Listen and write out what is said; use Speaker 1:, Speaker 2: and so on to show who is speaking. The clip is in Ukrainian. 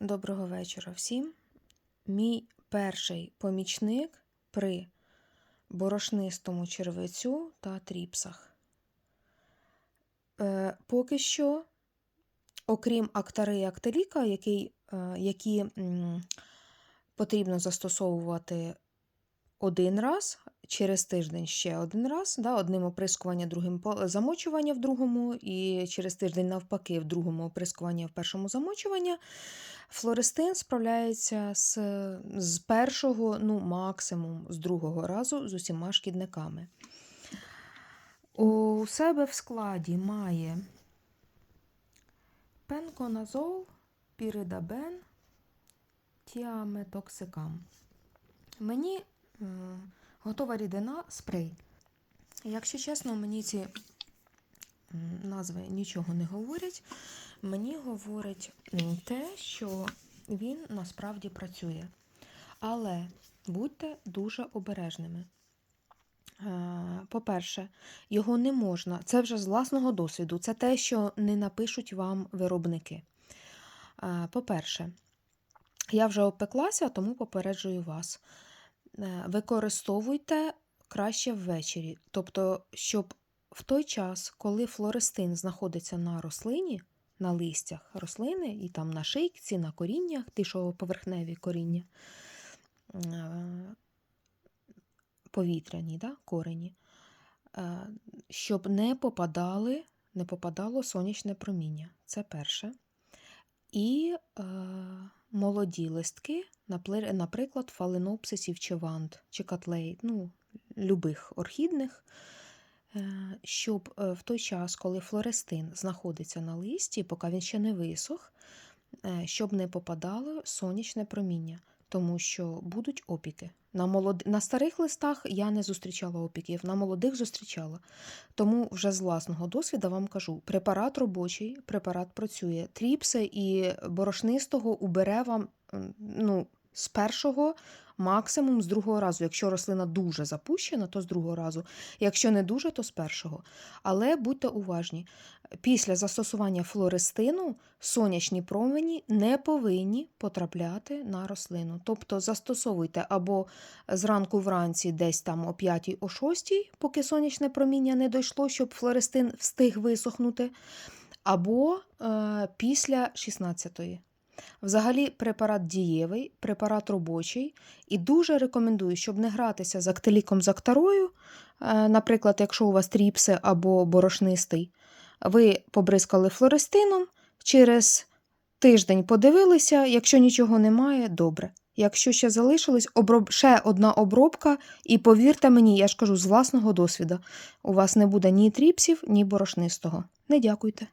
Speaker 1: Доброго вечора всім. Мій перший помічник при борошнистому червецю та тріпсах. Е, поки що, окрім актари і актеліка, який, е, які м, потрібно застосовувати один раз, через тиждень ще один раз, да, одним оприскування, другим замочування в другому, і через тиждень навпаки, в другому оприскування, в першому замочування. Флористин справляється з, з першого, ну, максимум з другого разу з усіма шкідниками. У себе в складі має пенконазол, піридабен, тіаметоксикам. Мені м, готова рідина спрей. Якщо чесно, мені ці назви нічого не говорять. Мені говорить те, що він насправді працює. Але будьте дуже обережними. Е, По-перше, його не можна, це вже з власного досвіду, це те, що не напишуть вам виробники. Е, По-перше, я вже опеклася, тому попереджую вас. Е, Використовуйте краще ввечері. Тобто, щоб в той час, коли флористин знаходиться на рослині, на листях рослини, і там на шийці, на коріннях, ті, що поверхневі коріння, е, повітряні да, корені, е, щоб не попадали, не попадало сонячне проміння. Це перше. І е, молоді листки, наприклад, фаленопсисів чи вант, чи котлей, ну, любих орхідних, е, щоб е, в той час, коли флористин знаходиться на листі, поки він ще не висох, е, щоб не попадало сонячне проміння, тому що будуть опіки. На, молод... на старих листах я не зустрічала опіків, на молодих зустрічала. Тому вже з власного досвіду вам кажу: препарат робочий, препарат працює. Тріпси і борошнистого убере вам ну, з першого, максимум з другого разу. Якщо рослина дуже запущена, то з другого разу. Якщо не дуже, то з першого. Але будьте уважні. Після застосування флористину сонячні промені не повинні потрапляти на рослину. Тобто застосовуйте або зранку вранці, десь там о 5 о 6, поки сонячне проміння не дійшло, щоб флористин встиг висохнути, або е, після 16. Взагалі, препарат дієвий, препарат робочий, і дуже рекомендую, щоб не гратися з актеліком з актарою. Е, Наприклад, якщо у вас тріпси або борошнистий, ви побризкали флористином, через тиждень подивилися, якщо нічого немає, добре. Якщо ще залишилось, оброб... ще одна обробка, і повірте мені, я ж кажу з власного досвіду, у вас не буде ні тріпсів, ні борошнистого. Не дякуйте.